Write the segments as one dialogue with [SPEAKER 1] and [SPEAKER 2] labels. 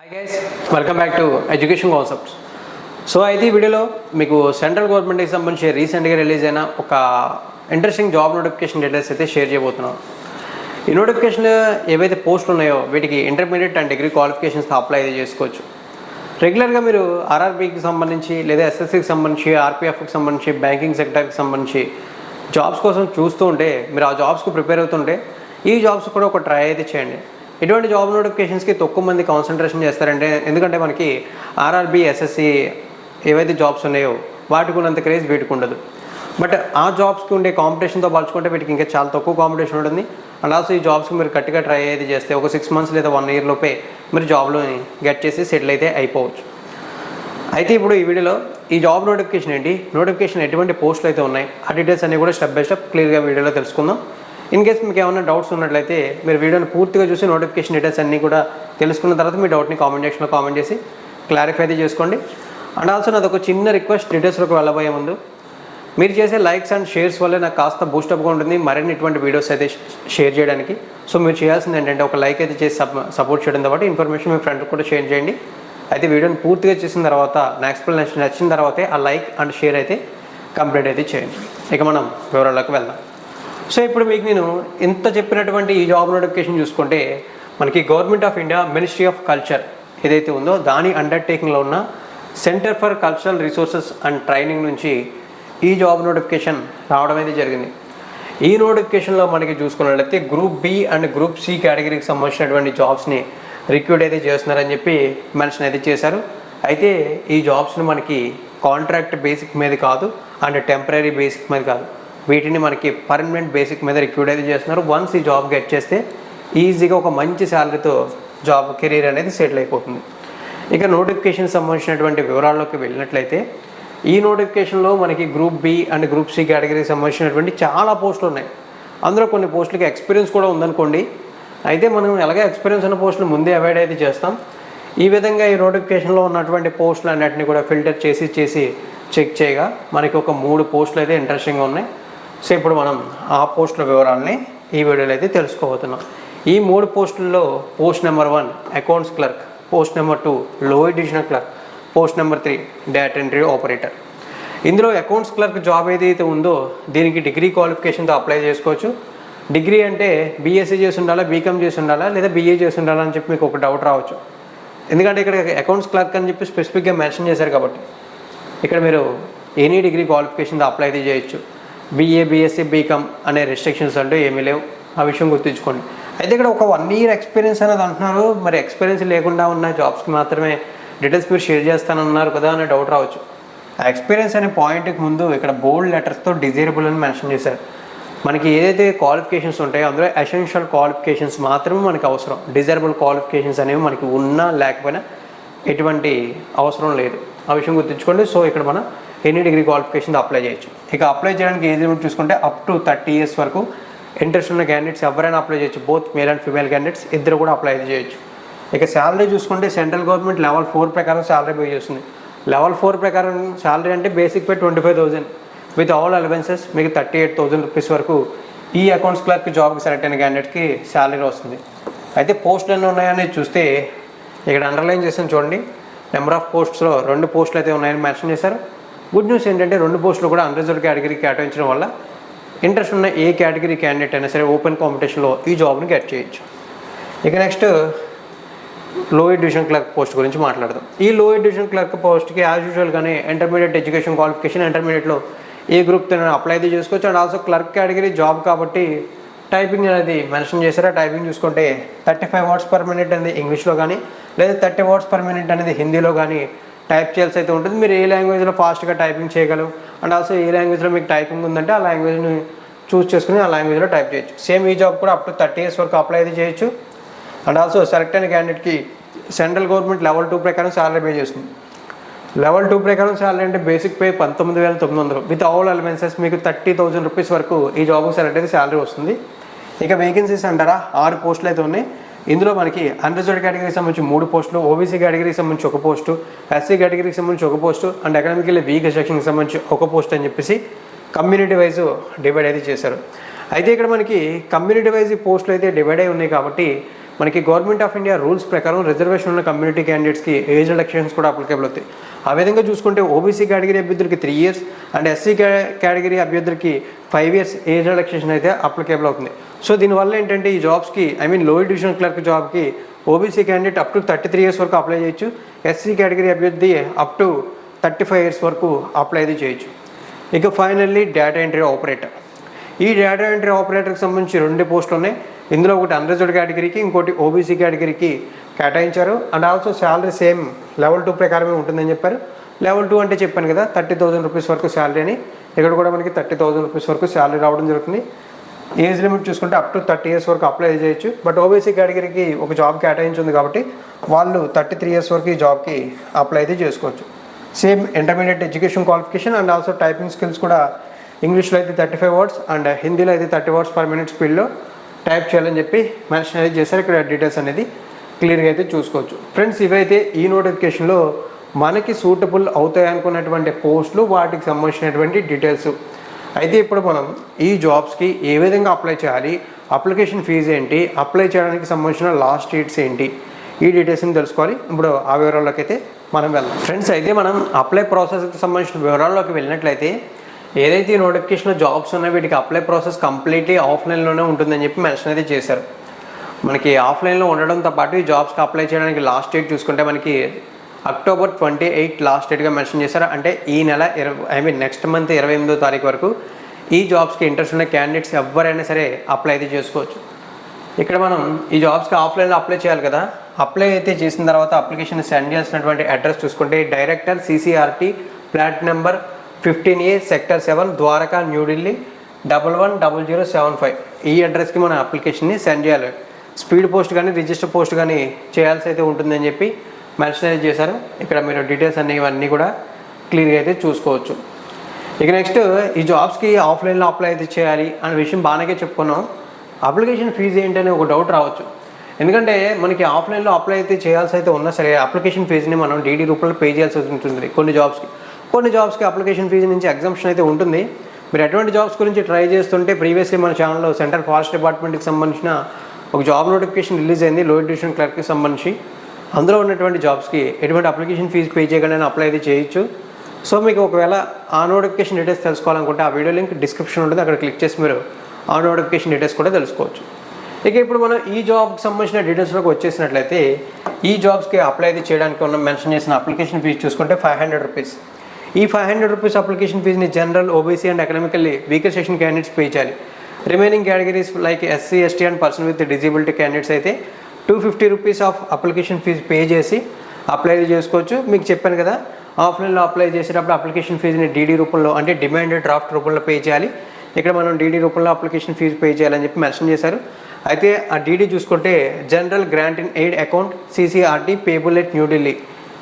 [SPEAKER 1] Hi guys welcome back to education concepts so అయితే ఈ వీడియోలో మీకు సెంట్రల్ గవర్నమెంట్కి సంబంధించి రీసెంట్గా రిలీజ్ అయిన ఒక ఇంట్రెస్టింగ్ జాబ్ నోటిఫికేషన్ డీటెయిల్స్ అయితే షేర్ చేయబోతున్నాం. ఈ నోటిఫికేషన్ ఏవైతే పోస్టులు ఉన్నాయో వీటికి intermediate and degree qualifications apply అయితే చేసుకోవచ్చు. రెగ్యులర్గా మీరు ఆర్ఆర్బీకి సంబంధించి లేదా ఎస్ఎస్సికి సంబంధించి ఆర్పిఎఫ్కి సంబంధించి బ్యాంకింగ్ సెక్టర్కి సంబంధించి జాబ్స్ కోసం చూస్తూ ఉంటే మీరు ఆ జాబ్స్కి ప్రిపేర్ అవుతుంటే ఈ జాబ్స్ కూడా ఒక ట్రై అయితే చేయండి. ఇటువంటి జాబ్ నోటిఫికేషన్స్కి తక్కువ మంది కాన్సన్ట్రేషన్ చేస్తారంటే ఎందుకంటే మనకి ఆర్ఆర్బి ఎస్ఎస్సి ఏవైతే జాబ్స్ ఉన్నాయో వాటికి ఉన్నంత క్రేజ్ వీటికి ఉండదు. బట్ ఆ జాబ్స్కి ఉండే కాంపిటీషన్తో పలుచుకుంటే వీటికి ఇంకా చాలా తక్కువ కాంపిటీషన్ ఉంటుంది. అండ్ ఆల్సో ఈ జాబ్స్కి మీరు గట్టిగా ట్రై అయితే చేస్తే ఒక సిక్స్ మంత్స్ లేదా వన్ ఇయర్ లోపే మీరు జాబ్లో గెట్ చేసి సెటిల్ అయితే అయిపోవచ్చు. అయితే ఇప్పుడు ఈ వీడియోలో ఈ జాబ్ నోటిఫికేషన్ ఏంటి? నోటిఫికేషన్ ఎటువంటి పోస్టులు అయితే ఉన్నాయి? ఆ డీటెయిల్స్ అన్నీ కూడా స్టెప్ బై స్టెప్ క్లియర్గా వీడియోలో తెలుసుకుందాం. ఇన్ కేస్ మీకు ఏమైనా డౌట్స్ ఉన్నట్లయితే మీరు వీడియోని పూర్తిగా చూసి నోటిఫికేషన్ డీటెయిల్స్ అన్నీ కూడా తెలుసుకున్న తర్వాత మీ డౌట్ని కామెంట్ సెక్షన్లో కామెంట్ చేసి క్లారిఫై అయితే చేసుకోండి. అండ్ ఆల్సో నాది ఒక చిన్న రిక్వెస్ట్ డీటెయిల్స్లోకి వెళ్ళబోయే ముందు మీరు చేసే లైక్స్ అండ్ షేర్స్ వల్లే నాకు కాస్త బూస్టప్గా ఉంటుంది మరిన్ని ఇటువంటి వీడియోస్ అయితే షేర్ చేయడానికి. సో మీరు చేయాల్సింది ఏంటంటే ఒక లైక్ అయితే చేసి సపోర్ట్ చేయడం పాటు ఇన్ఫర్మేషన్ మీ ఫ్రెండ్కి కూడా షేర్ చేయండి. అయితే వీడియోని పూర్తిగా చేసిన తర్వాత నా ఎక్స్ప్లెనేషన్ నచ్చిన తర్వాతే ఆ లైక్ అండ్ షేర్ అయితే కంప్లీట్ అయితే చేయండి. ఇక మనం వివరాల్లోకి వెళ్దాం. సో ఇప్పుడు మీకు నేను ఇంత చెప్పినటువంటి ఈ జాబ్ నోటిఫికేషన్ చూసుకుంటే మనకి government of India ministry of culture ఏదైతే ఉందో దాని అండర్టేకింగ్లో ఉన్న centre for cultural resources and training నుంచి ఈ జాబ్ నోటిఫికేషన్ రావడం అయితే జరిగింది. ఈ నోటిఫికేషన్లో మనకి చూసుకున్నట్లయితే group B and group C కేటగిరీకి సంబంధించినటువంటి జాబ్స్ని రిక్రూట్ అయితే చేస్తున్నారని చెప్పి మెన్షన్ అయితే చేశారు. అయితే ఈ జాబ్స్ని మనకి కాంట్రాక్ట్ బేసిక్ మీద కాదు అండ్ టెంపరీ బేసిక్ మీద కాదు. వీటిని మనకి పర్మనెంట్ బేసిక్ మీద రిక్రూట్ అయితే చేస్తున్నారు. వన్స్ ఈ జాబ్ గెట్ చేస్తే ఈజీగా ఒక మంచి శాలరీతో జాబ్ కెరీర్ అనేది సెటిల్ అయిపోతుంది. ఇక నోటిఫికేషన్ సంబంధించినటువంటి వివరాల్లోకి వెళ్ళినట్లయితే ఈ నోటిఫికేషన్లో మనకి group B and group C కేటగిరీకి సంబంధించినటువంటి చాలా పోస్టులు ఉన్నాయి. అందులో కొన్ని పోస్టులకి ఎక్స్పీరియన్స్ కూడా ఉందనుకోండి. అయితే మనం ఎలాగే ఎక్స్పీరియన్స్ ఉన్న పోస్టులు ముందే అవాయిడ్ అయితే చేస్తాం. ఈ విధంగా ఈ నోటిఫికేషన్లో ఉన్నటువంటి పోస్టులు అన్నిటిని కూడా ఫిల్టర్ చేసి చేసి చెక్ చేయగా మనకి ఒక మూడు పోస్టులు అయితే ఇంట్రెస్టింగ్గా ఉన్నాయి. సో ఇప్పుడు మనం ఆ పోస్టుల వివరాలని ఈ వీడియోలో అయితే తెలుసుకోబోతున్నాం. ఈ మూడు పోస్టుల్లో post number one accounts clerk post number two లో additional clerk post number three data entry operator. ఇందులో అకౌంట్స్ క్లర్క్ జాబ్ ఏదైతే ఉందో దీనికి డిగ్రీ క్వాలిఫికేషన్తో అప్లై చేసుకోవచ్చు. డిగ్రీ అంటే బీఎస్సీ చేసి ఉండాలా బీకామ్ చేసి ఉండాలా లేదా బీఏ చేసి ఉండాలా అని చెప్పి మీకు ఒక డౌట్ రావచ్చు. ఎందుకంటే ఇక్కడ అకౌంట్స్ క్లర్క్ అని చెప్పి స్పెసిఫిక్గా మెన్షన్ చేశారు కాబట్టి. ఇక్కడ మీరు ఎనీ డిగ్రీ క్వాలిఫికేషన్తో అప్లై అయితే చేయొచ్చు. బీఏ బీఎస్సీ బీకామ్ అనే రెస్ట్రిక్షన్స్ అంటూ ఏమీ లేవు. ఆ విషయం గుర్తుంచుకోండి. అయితే ఇక్కడ ఒక వన్ ఇయర్ ఎక్స్పీరియన్స్ అనేది అంటున్నారు. మరి ఎక్స్పీరియన్స్ లేకుండా ఉన్న జాబ్స్కి మాత్రమే డీటెయిల్స్ మీరు షేర్ చేస్తానన్నారు కదా అనే డౌట్ రావచ్చు. ఆ ఎక్స్పీరియన్స్ అనే పాయింట్కి ముందు ఇక్కడ బోల్డ్ లెటర్స్తో డిజైరబుల్ అని మెన్షన్ చేశారు. మనకి ఏదైతే క్వాలిఫికేషన్స్ ఉంటాయో అందులో ఎసెన్షియల్ క్వాలిఫికేషన్స్ మాత్రమే మనకి అవసరం. డిజైరబుల్ క్వాలిఫికేషన్స్ అనేవి మనకి ఉన్నా లేకపోయినా ఎటువంటి అవసరం లేదు. ఆ విషయం గుర్తుంచుకోండి. సో ఇక్కడ మనం ఎనీ డిగ్రీ క్వాలిఫికేషన్ అప్లై చేయొచ్చు. ఇక అప్లై చేయడానికి ఏజ్ లిమిట్ చూసుకుంటే అప్ టు థర్టీ ఇయర్స్ వరకు ఇంట్రెస్ట్ ఉన్న క్యాండిడేట్స్ ఎవరైనా అప్లై చేయొచ్చు. Both male and female candidates ఇద్దరు కూడా అప్లై చేయొచ్చు. ఇక శాలరీ చూసుకుంటే సెంట్రల్ గవర్నమెంట్ లెవెల్ ఫోర్ ప్రకారం శాలరీ పే చేస్తుంది. లెవెల్ ఫోర్ ప్రకారం శాలరీ అంటే basic pay twenty five thousand with all allowances మీకు థర్టీ ఎయిట్ థౌసండ్ రూపీస్ వరకు ఈ అకౌంట్స్ క్లర్క్ జాబ్కి సెలెక్ట్ అయిన క్యాండిడేట్కి శాలరీ వస్తుంది. అయితే పోస్టులు ఎన్ని ఉన్నాయని చూస్తే ఇక్కడ అండర్లైన్ చేసాను చూడండి. నెంబర్ ఆఫ్ పోస్ట్స్లో రెండు పోస్టులు అయితే ఉన్నాయని మెన్షన్ చేశారు. గుడ్ న్యూస్ ఏంటంటే రెండు పోస్టులు కూడా అన్రిజర్వ్ కేటగిరీకి కేటాయించడం వల్ల ఇంట్రెస్ట్ ఉన్న ఏ కేటగిరీ క్యాండిడేట్ అయినా సరే ఓపెన్ కాంపిటీషన్లో ఈ జాబ్ని గెట్ చేయొచ్చు. ఇక next lower division clerk post గురించి మాట్లాడదాం. ఈ లోయర్ డివిజన్ క్లర్క్ పోస్ట్కి యాజ్ యూజువల్గానే ఇంటర్మీడియట్ ఎడ్యుకేషన్ క్వాలిఫికేషన్ ఇంటర్మీడియట్లో ఏ గ్రూప్ అప్లై అయితే చేసుకోవచ్చు. And also clerk category job కాబట్టి టైపింగ్ అనేది మెన్షన్ చేశారా? టైపింగ్ చూసుకుంటే thirty five words per minute అనేది ఇంగ్లీష్లో కానీ లేదా థర్టీ వర్డ్స్ పర్ మినిట్ అనేది హిందీలో కానీ టైప్ చేయాల్సి అయితే ఉంటుంది. మీరు ఏ లాంగ్వేజ్లో ఫాస్ట్గా టైపింగ్ చేయగలరు? అండ్ ఆల్సో ఏ లాంగ్వేజ్లో మీకు టైపింగ్ ఉందంటే ఆ లాంగ్వేజ్ని చూస్ చేసుకుని ఆ లాంగ్వేజ్లో టైప్ చేయొచ్చు. సేమ్ ఈ జాబ్ కూడా అప్ టు థర్టీ ఇయర్స్ వరకు అప్లై అయితే చేయొచ్చు. అండ్ ఆల్సో సెలెక్ట్ అయిన క్యాండిడేట్కి సెంట్రల్ గవర్నమెంట్ లెవెల్ టూ ప్రకారం శాలరీ పే చేస్తుంది. లెవెల్ టూ ప్రకారం శాలరీ అంటే బేసిక్ పే పంతొమ్మిది వేల తొమ్మిది వందలు. విత్ ఆల్ అలవెన్సెస్ మీకు థర్టీ థౌసండ్ రూపీస్ వరకు ఈ జాబ్కి సెలెక్ట్ అయితే శాలరీ వస్తుంది. ఇక వేకెన్సీస్ అంటారా? ఆరు పోస్టులు అయితే ఉన్నాయి. ఇందులో మనకి అన్రిజర్వ్డ్ కేటగిరీకి సంబంధించి మూడు పోస్టులు ఓబీసీ కేటగిరీకి సంబంధించి ఒక పోస్టు ఎస్సీ కేటగిరీకి సంబంధించి ఒక పోస్టు అండ్ అకాడమికల్లీ వీక్ సెక్షన్కి సంబంధించి ఒక పోస్ట్ అని చెప్పేసి కమ్యూనిటీ వైజ్ డివైడ్ అయితే చేశారు. అయితే ఇక్కడ మనకి కమ్యూనిటీ వైజ్ పోస్టులు అయితే డివైడ్ అయి ఉన్నాయి కాబట్టి మనకి గవర్నమెంట్ ఆఫ్ ఇండియా రూల్స్ ప్రకారం రిజర్వేషన్ ఉన్న కమ్యూనిటీ క్యాండిడేట్స్కి ఏజ్ రిలక్షన్స్ కూడా అప్లికేబుల్ అవుతాయి. ఆ విధంగా చూసుకుంటే ఓబీసీ కేటగిరీ అభ్యర్థులకి three years and SC category అభ్యర్థులకి ఫైవ్ ఇయర్స్ ఏజ్ రిలక్సేషన్ అయితే అప్లికేబుల్ అవుతుంది. సో దీనివల్ల ఏంటంటే ఈ జాబ్స్కి I mean lower division clerk జాబ్కి OBC candidate up to thirty three years వరకు అప్లై చేయొచ్చు. ఎస్సీ కేటగిరీ అభ్యర్థి up to thirty five years వరకు అప్లై అయితే చేయొచ్చు. ఇక ఫైనల్లీ డేటా ఎంట్రీ ఆపరేటర్ ఈ డేటా ఎంట్రీ ఆపరేటర్కి సంబంధించి రెండు పోస్టులు ఉన్నాయి. ఇందులో ఒకటి అన్రిజర్వ్డ్ కేటగిరీకి ఇంకోటి ఓబీసీ కేటగిరీకి కేటాయించారు. And also salary same level two ప్రకారమే ఉంటుందని చెప్పారు. లెవెల్ టూ అంటే చెప్పాను కదా థర్టీ థౌసండ్ రూపీస్ వరకు శాలరీ అని. ఇక్కడ కూడా మనకి థర్టీ థౌసండ్ రూపీస్ వరకు శాలరీ రావడం జరుగుతుంది. ఏజ్ లిమిట్ చూసుకుంటే అప్ టు థర్టీ ఇయర్స్ వరకు అప్లై చేయొచ్చు. బట్ ఓబీసీ కేటగిరీకి ఒక జాబ్ కేటాయించింది కాబట్టి వాళ్ళు థర్టీ త్రీ ఇయర్స్ వరకు ఈ జాబ్కి అప్లై అయితే చేసుకోవచ్చు. Same intermediate education qualification and also typing skills కూడా ఇంగ్లీష్లో అయితే థర్టీ ఫైవ్ వర్డ్స్ అండ్ హిందీలో అయితే థర్టీ వర్డ్స్ పర్ మినిట్ స్పీడ్లో టైప్ చేయాలని చెప్పి మెన్షన్ అయితే చేశారు. ఇక్కడ డీటెయిల్స్ అనేది క్లియర్గా అయితే చూసుకోవచ్చు. ఫ్రెండ్స్ ఇవైతే ఈ నోటిఫికేషన్లో మనకి సూటబుల్ అవుతాయి అనుకున్నటువంటి పోస్టులు వాటికి సంబంధించినటువంటి డీటెయిల్స్ అయితే ఇప్పుడు మనం ఈ జాబ్స్కి ఏ విధంగా అప్లై చేయాలి అప్లికేషన్ ఫీజు ఏంటి అప్లై చేయడానికి సంబంధించిన లాస్ట్ డేట్స్ ఏంటి ఈ డీటెయిల్స్ని తెలుసుకోవాలి. ఇప్పుడు ఆ వివరాల్లోకి అయితే మనం వెళ్దాం. ఫ్రెండ్స్ అయితే మనం అప్లై ప్రాసెస్కి సంబంధించిన వివరాల్లోకి వెళ్ళినట్లయితే ఏదైతే ఈ నోటిఫికేషన్లో జాబ్స్ ఉన్నాయో వీటికి అప్లై ప్రాసెస్ కంప్లీట్లీ ఆఫ్లైన్లోనే ఉంటుందని చెప్పి మెన్షన్ అయితే చేశారు. మనకి ఆఫ్లైన్లో ఉండడంతో పాటు ఈ జాబ్స్కి అప్లై చేయడానికి లాస్ట్ డేట్ చూసుకుంటే మనకి అక్టోబర్ ట్వంటీ ఎయిట్ లాస్ట్ డేట్గా మెన్షన్ చేశారు. అంటే ఈ నెల ఇరవై ఐ మీన్ నెక్స్ట్ మంత్ ఇరవై ఎనిమిదో తారీఖు వరకు ఈ జాబ్స్కి ఇంట్రెస్ట్ ఉన్న క్యాండిడేట్స్ ఎవరైనా సరే అప్లై అయితే చేసుకోవచ్చు. ఇక్కడ మనం ఈ జాబ్స్కి ఆఫ్లైన్లో అప్లై చేయాలి కదా. అప్లై అయితే చేసిన తర్వాత అప్లికేషన్ సెండ్ చేసినటువంటి అడ్రస్ చూసుకుంటే director CCRT flat number fifteen A sector seven Dwarka New Delhi double one double zero seven five. ఈ అడ్రస్కి మన అప్లికేషన్ని సెండ్ చేయాలి. స్పీడ్ పోస్ట్ కానీ రిజిస్టర్ పోస్ట్ కానీ చేయాల్సి అయితే ఉంటుందని చెప్పి మెన్షన్ అయితే చేశారు. ఇక్కడ మీరు డీటెయిల్స్ అన్ని ఇవన్నీ కూడా క్లియర్గా అయితే చూసుకోవచ్చు. ఇక నెక్స్ట్ ఈ జాబ్స్కి ఆఫ్లైన్లో అప్లై అయితే చేయాలి అనే విషయం బాగానే చెప్పుకున్నాం. అప్లికేషన్ ఫీజు ఏంటనే ఒక డౌట్ రావచ్చు. ఎందుకంటే మనకి ఆఫ్లైన్లో అప్లై అయితే చేయాల్సి అయితే ఉన్నా సరే అప్లికేషన్ ఫీజుని మనం డీడీ రూపంలో పే చేయాల్సి ఉంటుంది కొన్ని జాబ్స్కి. కొన్ని జాబ్స్కి అప్లికేషన్ ఫీజు నుంచి ఎగ్జామ్షన్ అయితే ఉంటుంది. మీరు ఎటువంటి జాబ్స్ గురించి ట్రై చేస్తుంటే ప్రీవియస్లీ మన ఛానల్లో సెంట్రల్ ఫారెస్ట్ డిపార్ట్మెంట్కి సంబంధించిన ఒక జాబ్ నోటిఫికేషన్ రిలీజ్ అయింది లో ఎడ్యుకేషన్ క్లర్క్కి సంబంధించి. అందులో ఉన్నటువంటి జాబ్స్కి ఎటువంటి అప్లికేషన్ ఫీజు పే చేయకుండా అప్లై అయితే చేయొచ్చు. సో మీకు ఒకవేళ ఆ నోటిఫికేషన్ డీటెయిల్స్ తెలుసుకోవాలనుకుంటే ఆ వీడియో లింక్ డిస్క్రిప్షన్ ఉంటుంది. అక్కడ క్లిక్ చేసి మీరు ఆ నోటిఫికేషన్ డీటెయిల్స్ కూడా తెలుసుకోవచ్చు. ఇక ఇప్పుడు మనం ఈ జాబ్కి సంబంధించిన డీటెయిల్స్లోకి వచ్చేసినట్లయితే ఈ జాబ్స్కి అప్లై అయితే చేయడానికి ఉన్న మెన్షన్ చేసిన అప్లికేషన్ ఫీజు చూసుకుంటే ఫైవ్ హండ్రెడ్ రూపీస్ ఈ ఫైవ్ హండ్రెడ్ రూపీస్ అప్లికేషన్ ఫీజుని general OBC and economically weaker session candidates pay చేయాలి. Remaining categories like SC ST and person with disability candidates అయితే two fifty rupees of application fee pay చేసి apply చేసుకోవచ్చు. మీకు చెప్పాను కదా ఆఫ్లైన్లో అప్లై చేసేటప్పుడు అప్లికేషన్ ఫీజుని డీడీ రూపంలో అంటే డిమాండ్ డ్రాఫ్ట్ రూపంలో పే చేయాలి. ఇక్కడ మనం డీడీ రూపంలో అప్లికేషన్ ఫీజు పే చేయాలని చెప్పి మెన్షన్ చేశారు. అయితే ఆ డీడీ చూసుకుంటే general grant in aid account CCRT payable at New Delhi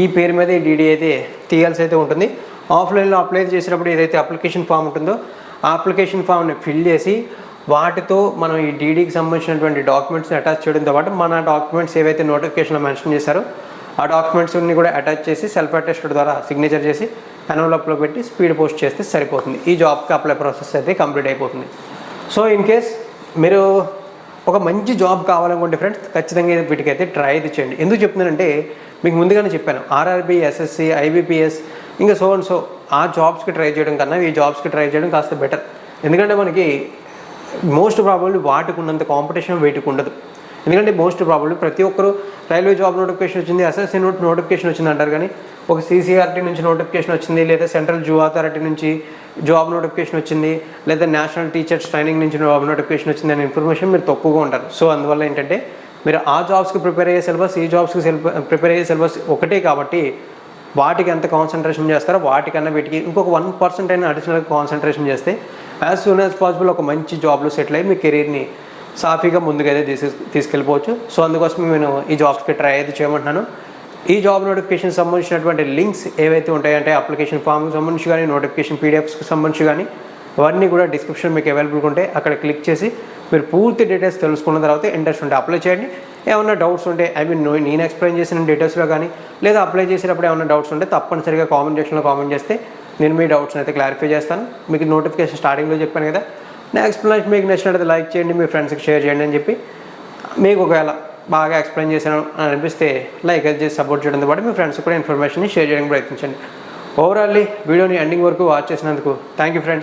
[SPEAKER 1] ఈ పేరు మీద ఈ డీడీ అయితే తీయాల్సి అయితే ఉంటుంది. ఆఫ్లైన్లో అప్లై చేసినప్పుడు ఏదైతే అప్లికేషన్ ఫామ్ ఉంటుందో ఆ అప్లికేషన్ ఫామ్ని ఫిల్ చేసి వాటితో మనం ఈ డీడీకి సంబంధించినటువంటి డాక్యుమెంట్స్ని అటాచ్ చేయడంతో పాటు మన డాక్యుమెంట్స్ ఏవైతే నోటిఫికేషన్లో మెన్షన్ చేశారో ఆ డాక్యుమెంట్స్ని కూడా అటాచ్ చేసి సెల్ఫ్ అటెస్టెడ్ ద్వారా సిగ్నేచర్ చేసి ఎన్వలప్లో పెట్టి స్పీడ్ పోస్ట్ చేస్తే సరిపోతుంది. ఈ జాబ్కి అప్లై ప్రాసెస్ అయితే కంప్లీట్ అయిపోతుంది. సో ఇన్ కేస్ మీరు ఒక మంచి జాబ్ కావాలనుకుంటే ఫ్రెండ్స్ ఖచ్చితంగా వీటికైతే ట్రై అయితే చేయండి. ఎందుకు చెప్తున్నానంటే మీకు ముందుగానే చెప్పాను ఆర్ఆర్బీ ఎస్ఎస్సి ఐబీపీఎస్ ఇంకా సో అండ్ సో ఆ జాబ్స్కి ట్రై చేయడం కన్నా ఈ జాబ్స్కి ట్రై చేయడం కాస్త బెటర్ ఎందుకంటే మనకి మోస్ట్ ప్రాబబ్లీ వాటికి ఉన్నంత కాంపిటీషన్ వీటికి ఉండదు. ఎందుకంటే మోస్ట్ ప్రాబ్లమ్ ప్రతి ఒక్కరు రైల్వే జాబ్ నోటిఫికేషన్ వచ్చింది ఎస్ఎస్సీ నోట్ నోటిఫికేషన్ వచ్చింది అంటారు కానీ ఒక సీసీఆర్టీ నుంచి నోటిఫికేషన్ వచ్చింది లేదా సెంట్రల్ జూ అథారిటీ నుంచి జాబ్ నోటిఫికేషన్ వచ్చింది లేదా నేషనల్ టీచర్స్ ట్రైనింగ్ నుంచి జాబ్ నోటిఫికేషన్ వచ్చింది అనే ఇన్ఫర్మేషన్ మీరు తక్కువగా ఉంటారు. సో అందువల్ల ఏంటంటే మీరు ఆ జాబ్స్కి ప్రిపేర్ అయ్యే సిలబస్ ఈ జాబ్స్కి ప్రిపేర్ అయ్యే సిలబస్ ఒకటే కాబట్టి వాటికి ఎంత కాన్సన్ట్రేషన్ చేస్తారో వాటికన్నా వీటికి ఇంకొక వన్ పర్సెంట్ అయినా అడిషనల్గా కాన్సన్ట్రేషన్ చేస్తే యాజ్ సూన్ యాజ్ పాసిబుల్ ఒక మంచి జాబ్లో సెటిల్ అయ్యి మీ కెరీర్ని సాఫీగా ముందుకైతే తీసు తీసుకెళ్ళిపోవచ్చు. సో అందుకోసం నేను ఈ జాబ్స్కి ట్రై అయితే చేయమంటున్నాను. ఈ జాబ్ నోటిఫికేషన్ సంబంధించినటువంటి లింక్స్ ఏవైతే ఉంటాయంటే అప్లికేషన్ ఫామ్కి సంబంధించి కానీ నోటిఫికేషన్ పీడిఎఫ్స్కి సంబంధించి కానీ అవన్నీ కూడా డిస్క్రిప్షన్ మీకు అవైలబుల్గా ఉంటే అక్కడ క్లిక్ చేసి మీరు పూర్తి డీటెయిల్స్ తెలుసుకున్న తర్వాత ఇంట్రెస్ట్ ఉంటే అప్లై చేయండి. ఏమైనా డౌట్స్ ఉంటే ఐ మీన్ నేను ఎక్స్ప్లెయిన్ చేసిన డీటెయిల్స్లో కానీ లేదా అప్లై చేసేటప్పుడు ఏమైనా డౌట్స్ ఉంటే తప్పనిసరిగా కామెంట్ సెక్షన్లో కామెంట్ చేస్తే నేను మీ డౌట్స్ని అయితే క్లారిఫై చేస్తాను. మీకు నోటిఫికేషన్ స్టార్టింగ్లో చెప్పాను కదా. నా ఎక్స్ప్లెనేషన్ మీకు నచ్చినట్లయితే లైక్ చేయండి మీ ఫ్రెండ్స్కి షేర్ చేయండి అని చెప్పి మీకు ఒకవేళ బాగా ఎక్స్ప్లెయిన్ చేశాను అని అనిపిస్తే లైక్ అది చేసి సపోర్ట్ చేయడంతో పాటు మీ ఫ్రెండ్స్ కూడా ఇన్ఫర్మేషన్ని షేర్ చేయడానికి ప్రయత్నించండి. ఓవరాల్లీ వీడియోని ఎండింగ్ వరకు వాచ్ చేసినందుకు థ్యాంక్ యూ ఫ్రెండ్స్